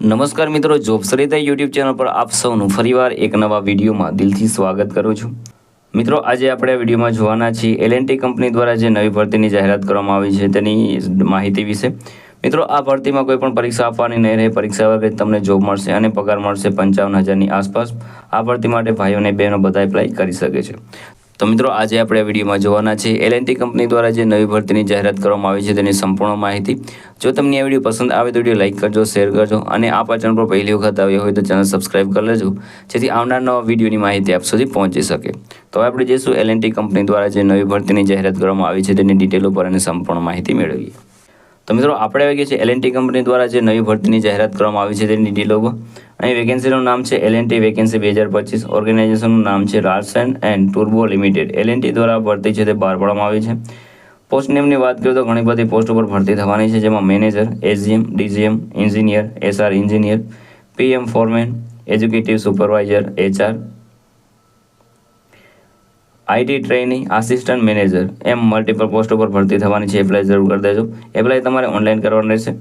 નમસ્કાર મિત્રો, job Sarita YouTube channel પર આપ સૌનું ફરીવાર એક નવા વિડીયોમાં દિલથી સ્વાગત કરું છું. મિત્રો, આજે આપણે આ વિડીયોમાં જોવાના છીએ એલએનટી કંપની દ્વારા જે નવી ભરતીની જાહેરાત કરવામાં આવી છે તેની માહિતી વિશે. મિત્રો, આ ભરતીમાં કોઈ પણ પરીક્ષા આપવાની નહીં રહે, પરીક્ષા વગર તમને જોબ મળશે અને પગાર મળશે પંચાવન હજારની આસપાસ. આ ભરતી માટે ભાઈઓ અને બહેનો બધા એપ્લાય કરી શકે છે. તો મિત્રો, આજે આપણે આ વિડીયોમાં જોવાના છે એલએનટી કંપની દ્વારા જે નવી ભરતીની જાહેરાત કરવામાં આવી છે તેની સંપૂર્ણ માહિતી. જો તમને આ વીડિયો પસંદ આવે તો વીડિયો લાઇક કરજો, શેર કરજો અને આ ચેનલ પર પહેલી વખત આવ્યો હોય તો ચેનલ સબસ્ક્રાઇબ કરી લેજો, જેથી આવનાર નવા વિડીયોની માહિતી આપ સુધી પહોંચી શકે. તો હવે આપણે જઈશું એલએનટી કંપની દ્વારા જે નવી ભરતીની જાહેરાત કરવામાં આવી છે તેની ડિટેલો પર અને સંપૂર્ણ માહિતી મેળવીએ. તો મિત્રો, આપણે આવી ગયા છે એલએનટી કંપની દ્વારા જે નવી ભરતીની જાહેરાત કરવામાં આવી છે તેની ડિટેલો પર અહીં વેકેન્સીનું નામ છે એલએનટી વેકેન્સી બે હજાર પચીસ. ઓર્ગેનાઇઝેશનનું નામ છે રાર્સન એન્ડ ટુર્બો લિમિટેડ એલએનટી દ્વારા ભરતી છે તે બહાર પાડવામાં આવી છે. પોસ્ટ નેમની વાત કરીએ તો ઘણી બધી પોસ્ટ ઉપર ભરતી થવાની છે, જેમાં manager SGM DGM engineer SR engineer PM foreman executive supervisor HR IT training assistant manager M multiple post ઉપર ભરતી થવાની છે. એપ્લાય જરૂર કરી દેજો. એપ્લાય તમારે ઓનલાઈન કરવાનું રહેશે.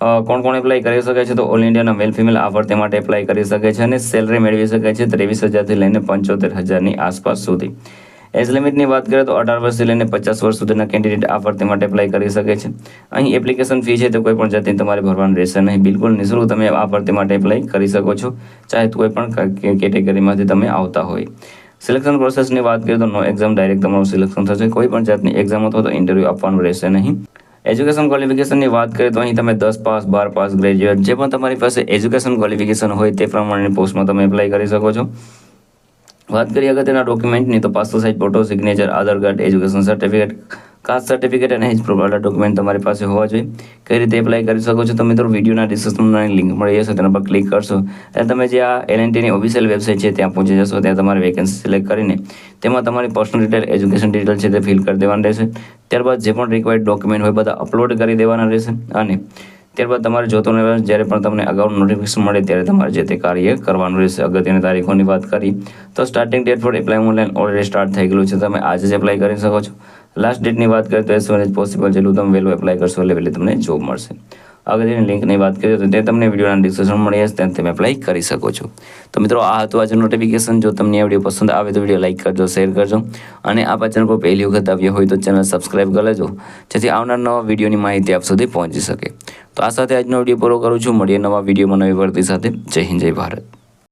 કોણ કોણ એપ્લાય કરી શકે છે? તો ઓલ ઇન્ડિયાના મેલ ફિમેલ આ ભરતી માટે એપ્લાય કરી શકે છે અને સેલરી મેળવી શકે છે ત્રેવીસ હજારથી લઈને પંચોતેર હજારની આસપાસ સુધી. એજ લિમિટની વાત કરીએ તો અઢાર વર્ષથી લઈને પચાસ વર્ષ સુધીના કેન્ડિડેટ આ ભરતી માટે એપ્લાય કરી શકે છે. અહીં એપ્લિકેશન ફી છે તો કોઈ પણ જાતની તમારે ભરવાનું રહેશે નહીં. બિલકુલ નિઃશુલ્ક તમે આ ભરતી માટે એપ્લાય કરી શકો છો, ચાહે કોઈ પણ કેટેગરીમાંથી તમે આવતા હોય. સિલેક્શન પ્રોસેસની વાત કરીએ તો નો એક્ઝામ ડાયરેક્ટ તમારું સિલેક્શન થશે. કોઈ પણ જાતની એક્ઝામ અથવા તો ઇન્ટરવ્યૂ આપવાનું રહેશે નહીં. એજ્યુકેશન ક્વોલિફિકેશનની વાત કરીએ તો અહીં તમે દસ પાસ, બાર પાસ ગ્રેજ્યુએટ જે પણ તમારી પાસે એજ્યુકેશન ક્વોલિફિકેશન હોય તે પ્રમાણેની પોસ્ટમાં તમે એપ્લાય કરી શકો છો. વાત કરીએ અગત્યના ડોક્યુમેન્ટની તો passport size photo signature Aadhaar card education certificate caste certificate અને એજ પ્રોવાઇડર ડોક્યુમેન્ટ તમારી પાસે હોવા જોઈએ. કઈ રીતે એપ્લાય કરી શકો છો તો મિત્રો વિડીયોના ડિસ્ક્રિપ્શનમાં લિંક મળી જશે, તેના પર ક્લિક કરશો. અને તમે જે આ એલએનટીની ઓફિશિયલ વેબસાઇટ છે ત્યાં પહોંચી જશો, ત્યાં તમારે વેકેન્સી સિલેક્ટ કરીને તેમાં તમારી પર્સનલ ડિટેલ એજ્યુકેશન ડિટેલ છે તે ફિલ કરી દેવાની રહેશે. ત્યારબાદ જે પણ રિક્વાયર્ડ ડોક્યુમેન્ટ હોય બધા અપલોડ કરી દેવાના રહેશે અને ત્યારબાદ તમારે જોતો જ્યારે પણ તમને અગાઉ નોટિફિકેશન મળે ત્યારે તમારે જે તે કાર્ય કરવાનું રહેશે. અગત્યની તારીખોની વાત કરી. તો starting date for apply online already start થઈ ગયેલું છે. તમે આજે જ એપ્લાય કરી શકો છો. લાસ્ટ ડેટની વાત કરીએ તો એઝ સુન એઝ પોસિબલ જેટલું તમે વહેલું એપ્લાય કરશો એટલે વહેલી તમને જોબ મળશે. અગત્યની લિંકની વાત કરીએ તો તે તમને વિડીયોના ડિસ્ક્રિપ્શન મળી જશે ત્યાં તમે એપ્લાય કરી શકો છો. તો મિત્રો, આ હતું આજનું નોટિફિકેશન જો તમને આ વીડિયો પસંદ આવે તો વીડિયો લાઇક કરજો શેર કરજો. અને આ ચેનલ પર પહેલી વખત આવ્યો હોય તો ચેનલ સબસ્ક્રાઇબ કરી લેજો, જેથી આવનાર નવા વિડીયોની માહિતી આપ સુધી પહોંચી શકે. તો આ સાથે આજનો વીડિયો પૂરો કરું છું. મળીએ નવા વિડીયોમાં નવી ભરતી સાથે. જય હિન્દ, જય ભારત.